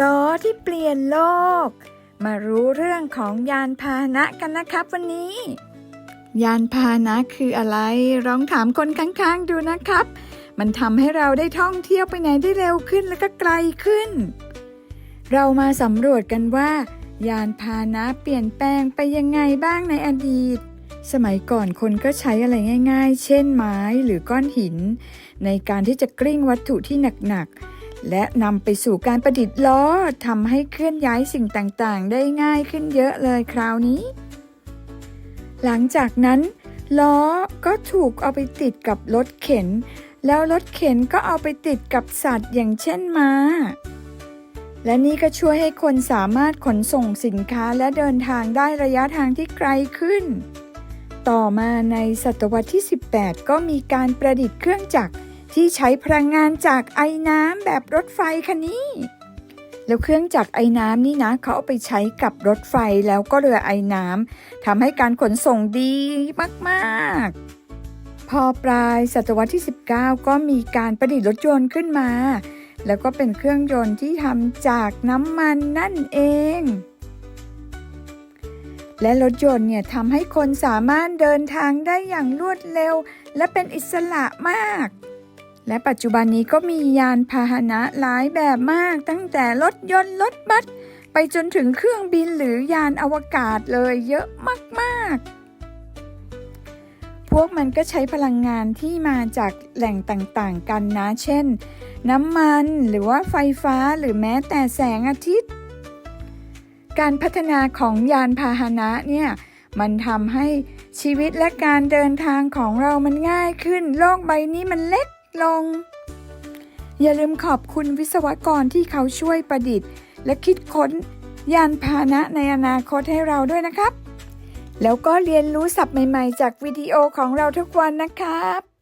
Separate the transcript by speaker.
Speaker 1: ล้อที่เปลี่ยนโลก มารู้เรื่องของยานพาหนะกันนะครับวันนี้ ยานพาหนะคืออะไรลองถามคนข้างๆดูนะครับ มันทำให้เราได้ท่องเที่ยวไปไหนได้เร็วขึ้นและก็ไกลขึ้น เรามาสำรวจกันว่า ยานพาหนะเปลี่ยนแปลงไปยังไงบ้างในอดีต สมัยก่อนคนก็ใช้อะไรง่าย ๆ เช่นไม้หรือก้อนหิน ในการที่จะกลิ้งวัตถุที่หนักๆ และนำไปสู่การประดิษฐ์ล้อทำให้เคลื่อนย้ายสิ่งต่างๆ ได้ง่ายขึ้นเยอะเลยคราวนี้ หลังจากนั้น ล้อก็ถูกเอาไปติดกับรถเข็น แล้วรถเข็นก็เอาไปติดกับสัตว์อย่างเช่นม้า และนี่ก็ช่วยให้คนสามารถขนส่งสินค้าและเดินทางได้ระยะทางที่ไกลขึ้น ต่อมาในศตวรรษที่ 18 ก็มีการประดิษฐ์เครื่องจักร ที่ใช้พลังงานจากไอ้น้ำแบบรถไฟคันนี้ แล้วเครื่องจักรไอ้น้ำนี่นะ เขาเอาไปใช้กับรถไฟแล้วก็เรือไอ้น้ำทำให้การขนส่งดีมากๆ พอปลายศตวรรษที่ 19 ก็มีการประดิษฐ์รถยนต์ขึ้นมา แล้วก็เป็นเครื่องยนต์ที่ทำจากน้ำมันนั่นเองและรถยนต์เนี่ยทำให้คนสามารถเดินทางได้อย่างรวดเร็ว และเป็นอิสระมาก และปัจจุบันนี้ก็มียานพาหนะหลายแบบมาก ตั้งแต่รถยนต์รถบัสไปจนถึงเครื่องบินหรือยานอวกาศเลยเยอะมากๆ พวกมันก็ใช้พลังงานที่มาจากแหล่งต่างๆ กันนะ เช่น น้ำมันหรือว่าไฟฟ้าหรือแม้แต่แสงอาทิตย์ การพัฒนาของยานพาหนะเนี่ยมันทำให้ชีวิตและการเดินทางของเรามันง่ายขึ้น โลกใบนี้มันเล็ก ลง อย่าลืมขอบคุณวิศวกรที่เขาช่วยประดิษฐ์ และคิดค้นยานพาหนะในอนาคตให้เราด้วยนะครับ แล้วก็เรียนรู้ศัพท์ใหม่ ๆ จากวิดีโอของเราทุกวันนะครับ